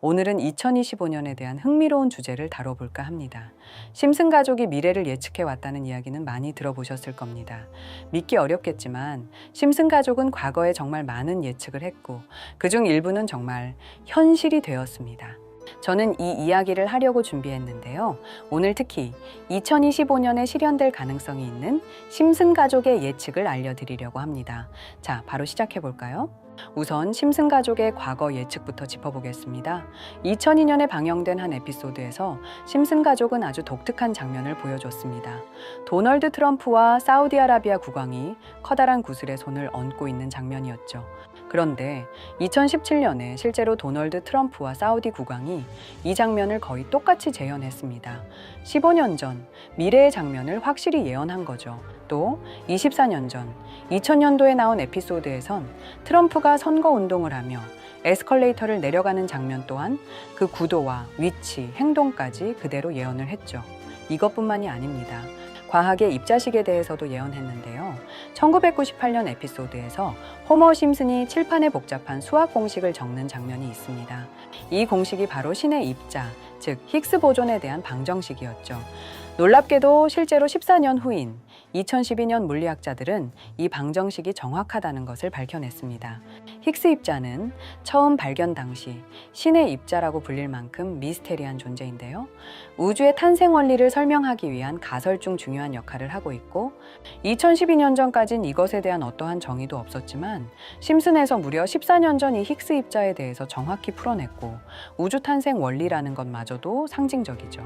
오늘은 2025년에 대한 흥미로운 주제를 다뤄볼까 합니다. 심슨 가족이 미래를 예측해 왔다는 이야기는 많이 들어보셨을 겁니다. 믿기 어렵겠지만 심슨 가족은 과거에 정말 많은 예측을 했고 그중 일부는 정말 현실이 되었습니다. 저는 이 이야기를 하려고 준비했는데요. 오늘 특히 2025년에 실현될 가능성이 있는 심슨 가족의 예측을 알려드리려고 합니다. 자, 바로 시작해 볼까요? 우선 심슨 가족의 과거 예측부터 짚어보겠습니다. 2002년에 방영된 한 에피소드에서 심슨 가족은 아주 독특한 장면을 보여줬습니다. 도널드 트럼프와 사우디아라비아 국왕이 커다란 구슬에 손을 얹고 있는 장면이었죠. 그런데 2017년에 실제로 도널드 트럼프와 사우디 국왕이 이 장면을 거의 똑같이 재현했습니다. 15년 전 미래의 장면을 확실히 예언한 거죠. 또 24년 전 2000년도에 나온 에피소드에선 트럼프가 선거 운동을 하며 에스컬레이터를 내려가는 장면 또한 그 구도와 위치, 행동까지 그대로 예언을 했죠. 이것뿐만이 아닙니다. 과학의 입자식에 대해서도 예언했는데요. 1998년 에피소드에서 호머 심슨이 칠판에 복잡한 수학 공식을 적는 장면이 있습니다. 이 공식이 바로 신의 입자, 즉 힉스 보존에 대한 방정식이었죠. 놀랍게도 실제로 14년 후인 2012년 물리학자들은 이 방정식이 정확하다는 것을 밝혀냈습니다. 힉스 입자는 처음 발견 당시 신의 입자라고 불릴 만큼 미스테리한 존재인데요. 우주의 탄생 원리를 설명하기 위한 가설 중 중요한 역할을 하고 있고 2012년 전까진 이것에 대한 어떠한 정의도 없었지만 심슨에서 무려 14년 전 이 힉스 입자에 대해서 정확히 풀어냈고 우주 탄생 원리라는 것마저도 상징적이죠.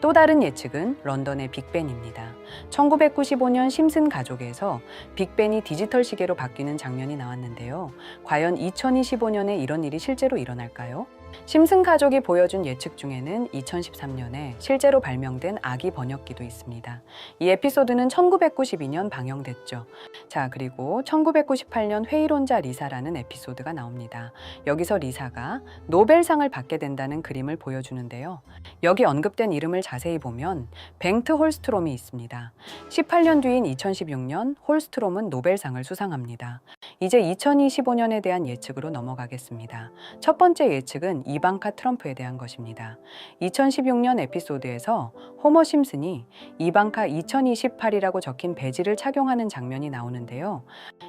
또 다른 예측은 런던의 빅벤입니다. 1995년 심슨 가족에서 빅벤이 디지털 시계로 바뀌는 장면이 나왔는데요. 과연 2025년에 이런 일이 실제로 일어날까요? 심슨 가족이 보여준 예측 중에는 2013년에 실제로 발명된 아기 번역기도 있습니다. 이 에피소드는 1992년 방영됐죠. 자, 그리고 1998년 회의론자 리사라는 에피소드가 나옵니다. 여기서 리사가 노벨상을 받게 된다는 그림을 보여주는데요. 여기 언급된 이름을 자세히 보면 뱅트 홀스트롬이 있습니다. 18년 뒤인 2016년 홀스트롬은 노벨상을 수상합니다. 이제 2025년에 대한 예측으로 넘어가겠습니다. 첫 번째 예측은 이방카 트럼프에 대한 것입니다. 2016년 에피소드에서 호머 심슨이 이방카 2028이라고 적힌 배지를 착용하는 장면이 나오는데요.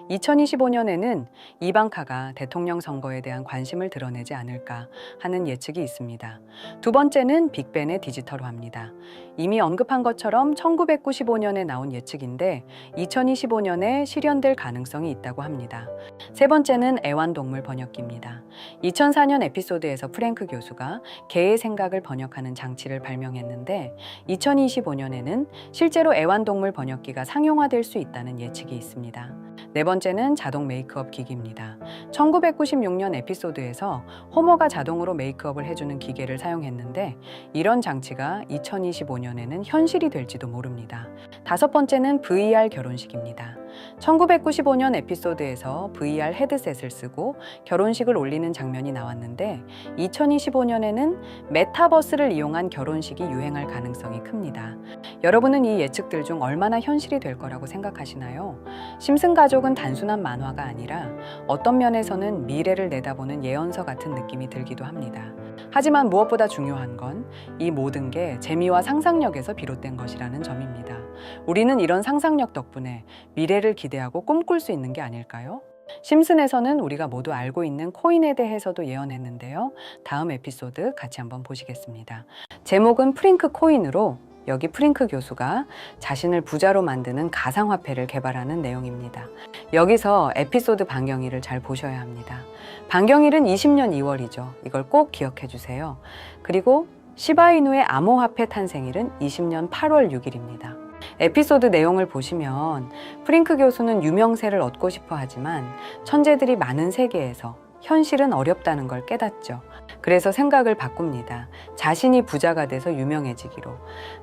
2025년에는 이방카가 대통령 선거에 대한 관심을 드러내지 않을까 하는 예측이 있습니다. 두 번째는 빅벤의 디지털화입니다. 이미 언급한 것처럼 1995년에 나온 예측인데 2025년에 실현될 가능성이 있다고 합니다. 세 번째는 애완동물 번역기입니다. 2004년 에피소드에서 프랭크 교수가 개의 생각을 번역하는 장치를 발명했는데 2025년에는 실제로 애완동물 번역기가 상용화될 수 있다는 예측이 있습니다. 네 번째는 자동 메이크업 기기입니다. 1996년 에피소드에서 호머가 자동으로 메이크업을 해주는 기계를 사용했는데 이런 장치가 2025년에는 현실이 될지도 모릅니다. 다섯 번째는 VR 결혼식입니다. 1995년 에피소드에서 VR 헤드셋을 쓰고 결혼식을 올리는 장면이 나왔는데 2025년에는 메타버스를 이용한 결혼식이 유행할 가능성이 큽니다. 여러분은 이 예측들 중 얼마나 현실이 될 거라고 생각하시나요? 심슨 가족은 단순한 만화가 아니라 어떤 면에서는 미래를 내다보는 예언서 같은 느낌이 들기도 합니다. 하지만 무엇보다 중요한 건 이 모든 게 재미와 상상력에서 비롯된 것이라는 점입니다. 우리는 이런 상상력 덕분에 미래를 기대하고 꿈꿀 수 있는 게 아닐까요? 심슨에서는 우리가 모두 알고 있는 코인에 대해서도 예언했는데요. 다음 에피소드 같이 한번 보시겠습니다. 제목은 프링크 코인으로 여기 프링크 교수가 자신을 부자로 만드는 가상화폐를 개발하는 내용입니다. 여기서 에피소드 반경일을 잘 보셔야 합니다. 반경일은 20년 2월이죠. 이걸 꼭 기억해 주세요. 그리고 시바이누의 암호화폐 탄생일은 20년 8월 6일입니다. 에피소드 내용을 보시면 프링크 교수는 유명세를 얻고 싶어 하지만 천재들이 많은 세계에서 현실은 어렵다는 걸 깨닫죠. 그래서 생각을 바꿉니다. 자신이 부자가 돼서 유명해지기로.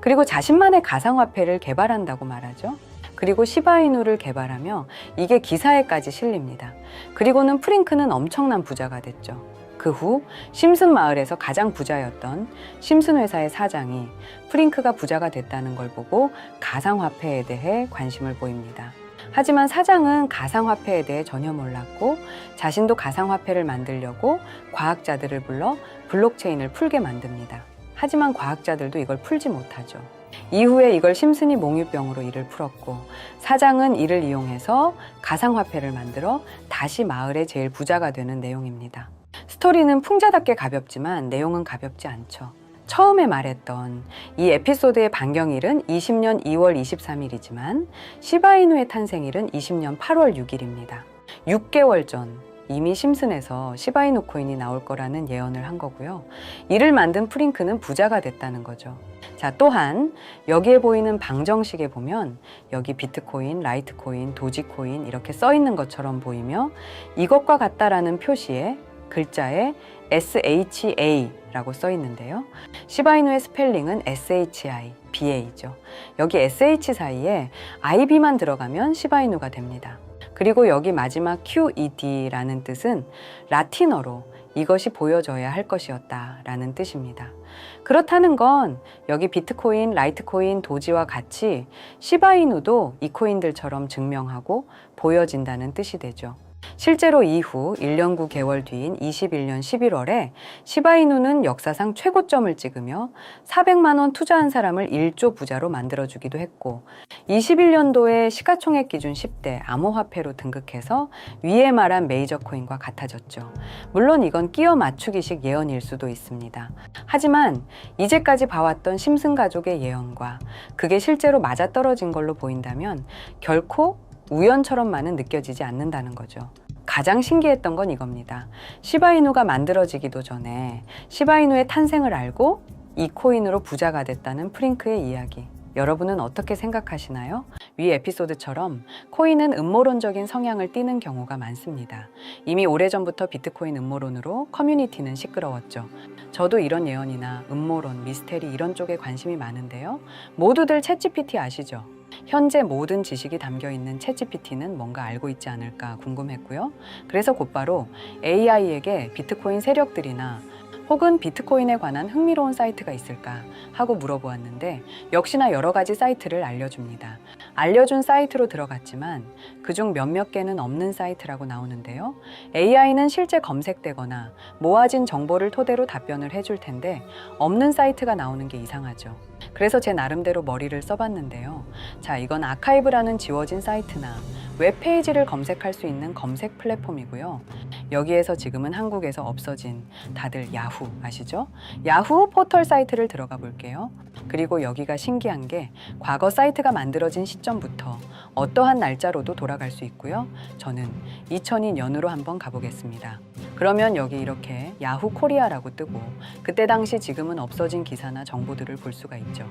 그리고 자신만의 가상화폐를 개발한다고 말하죠. 그리고 시바이누를 개발하며 이게 기사에까지 실립니다. 그리고는 프링크는 엄청난 부자가 됐죠. 그후 심슨 마을에서 가장 부자였던 심슨 회사의 사장이 프링크가 부자가 됐다는 걸 보고 가상화폐에 대해 관심을 보입니다. 하지만 사장은 가상화폐에 대해 전혀 몰랐고 자신도 가상화폐를 만들려고 과학자들을 불러 블록체인을 풀게 만듭니다. 하지만 과학자들도 이걸 풀지 못하죠. 이후에 이걸 심슨이 몽유병으로 이를 풀었고 사장은 이를 이용해서 가상화폐를 만들어 다시 마을의 제일 부자가 되는 내용입니다. 스토리는 풍자답게 가볍지만 내용은 가볍지 않죠. 처음에 말했던 이 에피소드의 반경일은 20년 2월 23일이지만 시바이누의 탄생일은 20년 8월 6일입니다. 6개월 전 이미 심슨에서 시바이누 코인이 나올 거라는 예언을 한 거고요. 이를 만든 프링크는 부자가 됐다는 거죠. 자, 또한 여기에 보이는 방정식에 보면 여기 비트코인, 라이트코인, 도지코인 이렇게 써 있는 것처럼 보이며 이것과 같다라는 표시에 글자에 SHA라고 써 있는데요. 시바이누의 스펠링은 SHI, BA죠. 여기 SH 사이에 IB만 들어가면 시바이누가 됩니다. 그리고 여기 마지막 QED라는 뜻은 라틴어로 이것이 보여져야 할 것이었다라는 뜻입니다. 그렇다는 건 여기 비트코인, 라이트코인, 도지와 같이 시바이누도 이 코인들처럼 증명하고 보여진다는 뜻이 되죠. 실제로 이후 1년 9개월 뒤인 21년 11월에 시바이누는 역사상 최고점을 찍으며 400만 원 투자한 사람을 1조 부자로 만들어주기도 했고 21년도에 시가총액 기준 10대 암호화폐로 등극해서 위에 말한 메이저 코인과 같아졌죠. 물론 이건 끼어 맞추기식 예언일 수도 있습니다. 하지만 이제까지 봐왔던 심슨 가족의 예언과 그게 실제로 맞아떨어진 걸로 보인다면 결코 우연처럼만은 느껴지지 않는다는 거죠. 가장 신기했던 건 이겁니다. 시바이누가 만들어지기도 전에 시바이누의 탄생을 알고 이 코인으로 부자가 됐다는 프링크의 이야기. 여러분은 어떻게 생각하시나요? 위 에피소드처럼 코인은 음모론적인 성향을 띠는 경우가 많습니다. 이미 오래전부터 비트코인 음모론으로 커뮤니티는 시끄러웠죠. 저도 이런 예언이나 음모론, 미스테리 이런 쪽에 관심이 많은데요. 모두들 챗GPT 아시죠? 현재 모든 지식이 담겨 있는 챗GPT는 뭔가 알고 있지 않을까 궁금했고요. 그래서 곧바로 AI에게 비트코인 세력들이나 혹은 비트코인에 관한 흥미로운 사이트가 있을까 하고 물어보았는데 역시나 여러 가지 사이트를 알려줍니다. 알려준 사이트로 들어갔지만 그중 몇몇 개는 없는 사이트라고 나오는데요. AI는 실제 검색되거나 모아진 정보를 토대로 답변을 해줄 텐데 없는 사이트가 나오는 게 이상하죠. 그래서 제 나름대로 머리를 써봤는데요. 자, 이건 아카이브라는 지워진 사이트나 웹페이지를 검색할 수 있는 검색 플랫폼이고요. 여기에서 지금은 한국에서 없어진 다들 야후 아시죠? 야후 포털 사이트를 들어가 볼게요. 그리고 여기가 신기한 게 과거 사이트가 만들어진 시점부터 어떠한 날짜로도 돌아갈 수 있고요. 저는 2002년으로 한번 가보겠습니다. 그러면 여기 이렇게 야후 코리아라고 뜨고 그때 당시 지금은 없어진 기사나 정보들을 볼 수가 있죠.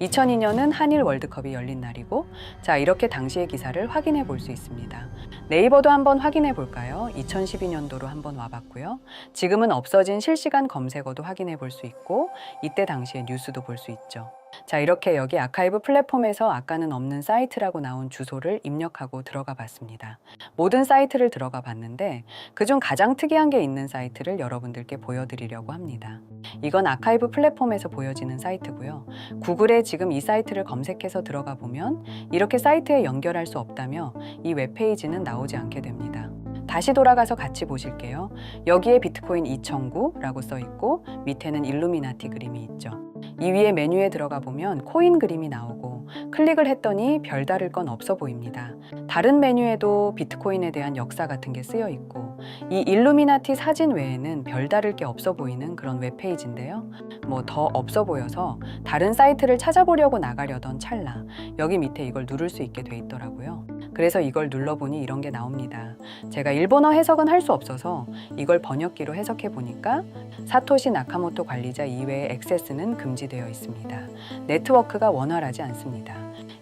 2002년은 한일 월드컵이 열린 날이고 자 이렇게 당시의 기사를 확인해 볼 수 있습니다. 네이버도 한번 확인해 볼까요? 2012년도로 한번 와봤고요. 지금은 없어진 실시간 검색어도 확인해 볼 수 있고 이때 당시의 뉴스도 볼 수 있죠. 자, 이렇게 여기 아카이브 플랫폼에서 아까는 없는 사이트라고 나온 주소를 입력하고 들어가 봤습니다. 모든 사이트를 들어가 봤는데 그중 가장 특이한 게 있는 사이트를 여러분들께 보여드리려고 합니다. 이건 아카이브 플랫폼에서 보여지는 사이트고요. 구글에 지금 이 사이트를 검색해서 들어가 보면 이렇게 사이트에 연결할 수 없다며 이 웹페이지는 나오지 않게 됩니다. 다시 돌아가서 같이 보실게요. 여기에 비트코인 2009라고 써 있고 밑에는 일루미나티 그림이 있죠. 이 위에 메뉴에 들어가 보면 코인 그림이 나오고 클릭을 했더니 별다를 건 없어 보입니다. 다른 메뉴에도 비트코인에 대한 역사 같은 게 쓰여 있고 이 일루미나티 사진 외에는 별다를 게 없어 보이는 그런 웹페이지인데요. 뭐 더 없어 보여서 다른 사이트를 찾아보려고 나가려던 찰나 여기 밑에 이걸 누를 수 있게 돼 있더라고요. 그래서 이걸 눌러보니 이런 게 나옵니다. 제가 일본어 해석은 할 수 없어서 이걸 번역기로 해석해 보니까 사토시 나카모토 관리자 이외의 액세스는 금지되어 있습니다. 네트워크가 원활하지 않습니다.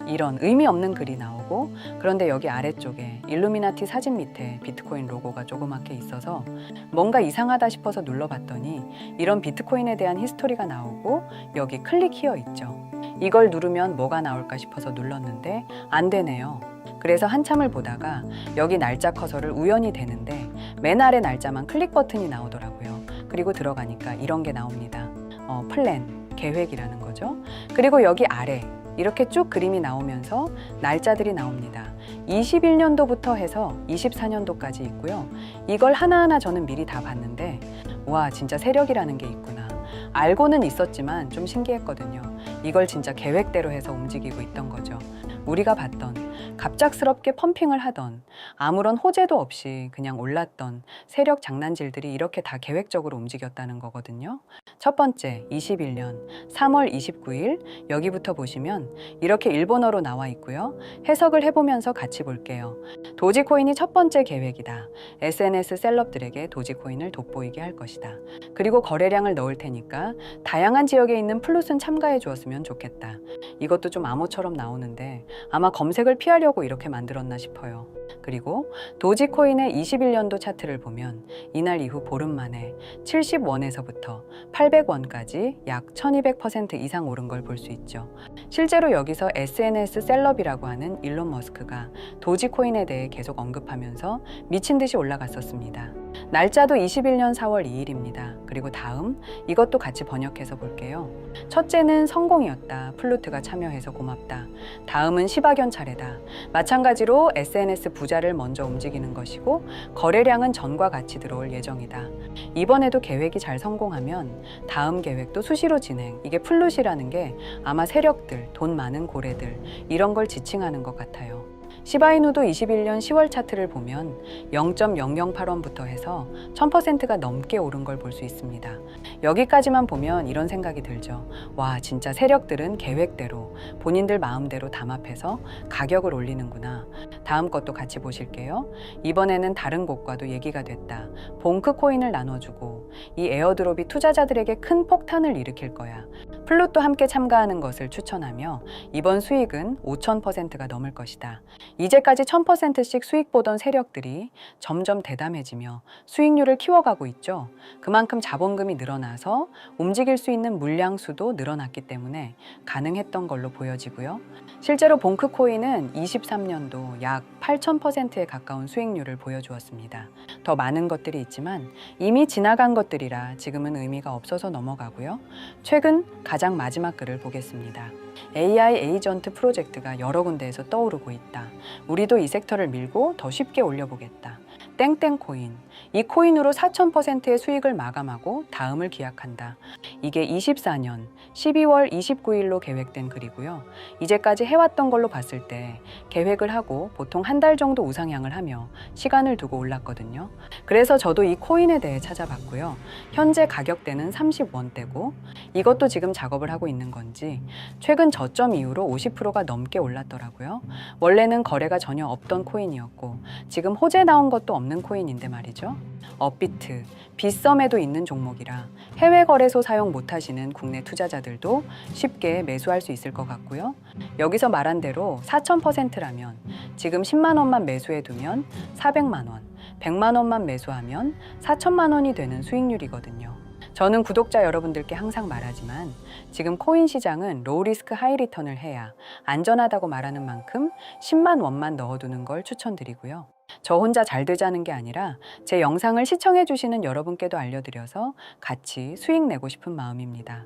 이런 의미 없는 글이 나오고 그런데 여기 아래쪽에 일루미나티 사진 밑에 비트코인 로고가 조그맣게 있어서 뭔가 이상하다 싶어서 눌러봤더니 이런 비트코인에 대한 히스토리가 나오고 여기 클릭 히어 있죠. 이걸 누르면 뭐가 나올까 싶어서 눌렀는데 안 되네요. 그래서 한참을 보다가 여기 날짜 커서를 우연히 대는데 맨 아래 날짜만 클릭 버튼이 나오더라고요. 그리고 들어가니까 이런 게 나옵니다. 어, 플랜, 계획이라는 거죠. 그리고 여기 아래 이렇게 쭉 그림이 나오면서 날짜들이 나옵니다. 21년도부터 해서 24년도까지 있고요. 이걸 하나하나 저는 미리 다 봤는데 와 진짜 세력이라는 게 있구나. 알고는 있었지만 좀 신기했거든요. 이걸 진짜 계획대로 해서 움직이고 있던 거죠. 우리가 봤던 갑작스럽게 펌핑을 하던 아무런 호재도 없이 그냥 올랐던 세력 장난질들이 이렇게 다 계획적으로 움직였다는 거거든요. 첫 번째, 21년 3월 29일 여기부터 보시면 이렇게 일본어로 나와 있고요. 해석을 해보면서 같이 볼게요. 도지코인이 첫 번째 계획이다. SNS 셀럽들에게 도지코인을 돋보이게 할 것이다. 그리고 거래량을 넣을 테니까 다양한 지역에 있는 플룻은 참가해 주었으면 좋겠다. 이것도 좀 암호처럼 나오는데 아마 검색을 피하려 고 이렇게 만들었나 싶어요. 그리고 도지코인의 21년도 차트를 보면 이날 이후 보름 만에 70원에서부터 800원까지 약 1200% 이상 오른 걸 볼 수 있죠. 실제로 여기서 SNS 셀럽이라고 하는 일론 머스크가 도지코인에 대해 계속 언급하면서 미친 듯이 올라갔었습니다. 날짜도 21년 4월 2일입니다. 그리고 다음 이것도 같이 번역해서 볼게요. 첫째는 성공이었다. 플루트가 참여해서 고맙다. 다음은 시바견 차례다. 마찬가지로 SNS 부자를 먼저 움직이는 것이고 거래량은 전과 같이 들어올 예정이다. 이번에도 계획이 잘 성공하면 다음 계획도 수시로 진행. 이게 플룻이라는 게 아마 세력들, 돈 많은 고래들 이런 걸 지칭하는 것 같아요. 시바이누도 21년 10월 차트를 보면 0.008원부터 해서 1000%가 넘게 오른 걸 볼 수 있습니다. 여기까지만 보면 이런 생각이 들죠. 와, 진짜 세력들은 계획대로 본인들 마음대로 담합해서 가격을 올리는구나. 다음 것도 같이 보실게요. 이번에는 다른 곳과도 얘기가 됐다. 봉크 코인을 나눠주고 이 에어드롭이 투자자들에게 큰 폭탄을 일으킬 거야. 플롯도 함께 참가하는 것을 추천하며 이번 수익은 5,000%가 넘을 것이다. 이제까지 1000%씩 수익 보던 세력들이 점점 대담해지며 수익률을 키워가고 있죠. 그만큼 자본금이 늘어나서 움직일 수 있는 물량 수도 늘어났기 때문에 가능했던 걸로 보여지고요. 실제로 봉크 코인은 23년도 약 8,000%에 가까운 수익률을 보여주었습니다. 더 많은 것들이 있지만 이미 지나간 것들이라 지금은 의미가 없어서 넘어가고요. 최근 가장 마지막 글을 보겠습니다. AI 에이전트 프로젝트가 여러 군데에서 떠오르고 있다. 우리도 이 섹터를 밀고 더 쉽게 올려보겠다. 땡땡 코인. 이 코인으로 4,000%의 수익을 마감하고 다음을 기약한다. 이게 24년 12월 29일로 계획된 글이고요. 이제까지 해왔던 걸로 봤을 때 계획을 하고 보통 한 달 정도 우상향을 하며 시간을 두고 올랐거든요. 그래서 저도 이 코인에 대해 찾아봤고요. 현재 가격대는 30원대고 이것도 지금 작업을 하고 있는 건지 최근 저점 이후로 50%가 넘게 올랐더라고요. 원래는 거래가 전혀 없던 코인이었고 지금 호재 나온 것도 없는 코인인데 말이죠. 업비트, 빗썸에도 있는 종목이라 해외 거래소 사용 못 하시는 국내 투자자들도 쉽게 매수할 수 있을 것 같고요. 여기서 말한 대로 4,000%라면 지금 10만 원만 매수해 두면 400만 원, 100만 원만 매수하면 4천만 원이 되는 수익률이거든요. 저는 구독자 여러분들께 항상 말하지만 지금 코인 시장은 로우 리스크 하이 리턴을 해야 안전하다고 말하는 만큼 10만 원만 넣어두는 걸 추천드리고요. 저 혼자 잘 되자는 게 아니라 제 영상을 시청해 주시는 여러분께도 알려드려서 같이 수익 내고 싶은 마음입니다.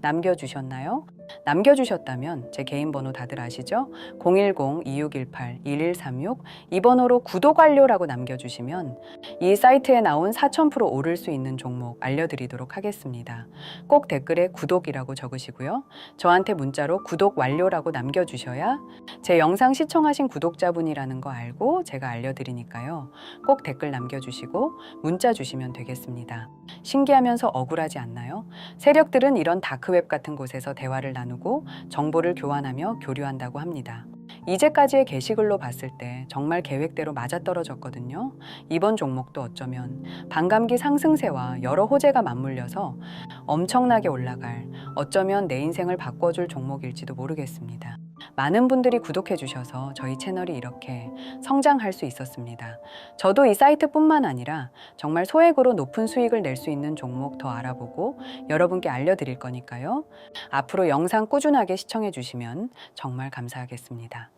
남겨주셨나요? 남겨주셨다면 제 개인 번호 다들 아시죠? 010-2618-1136 이 번호로 구독 완료라고 남겨주시면 이 사이트에 나온 4000% 오를 수 있는 종목 알려드리도록 하겠습니다. 꼭 댓글에 구독이라고 적으시고요. 저한테 문자로 구독 완료라고 남겨주셔야 제 영상 시청하신 구독자분이라는 거 알고 제가 알려드리니까요. 꼭 댓글 남겨주시고 문자 주시면 되겠습니다. 신기하면서 억울하지 않나요? 세력들은 이런 다크웹 같은 곳에서 대화를 나누고 정보를 교환하며 교류한다고 합니다. 이제까지의 게시글로 봤을 때 정말 계획대로 맞아떨어졌거든요. 이번 종목도 어쩌면 반감기 상승세와 여러 호재가 맞물려서 엄청나게 올라갈 어쩌면 내 인생을 바꿔줄 종목일지도 모르겠습니다. 많은 분들이 구독해 주셔서 저희 채널이 이렇게 성장할 수 있었습니다. 저도 이 사이트뿐만 아니라 정말 소액으로 높은 수익을 낼 수 있는 종목 더 알아보고 여러분께 알려드릴 거니까요. 앞으로 영상 꾸준하게 시청해 주시면 정말 감사하겠습니다.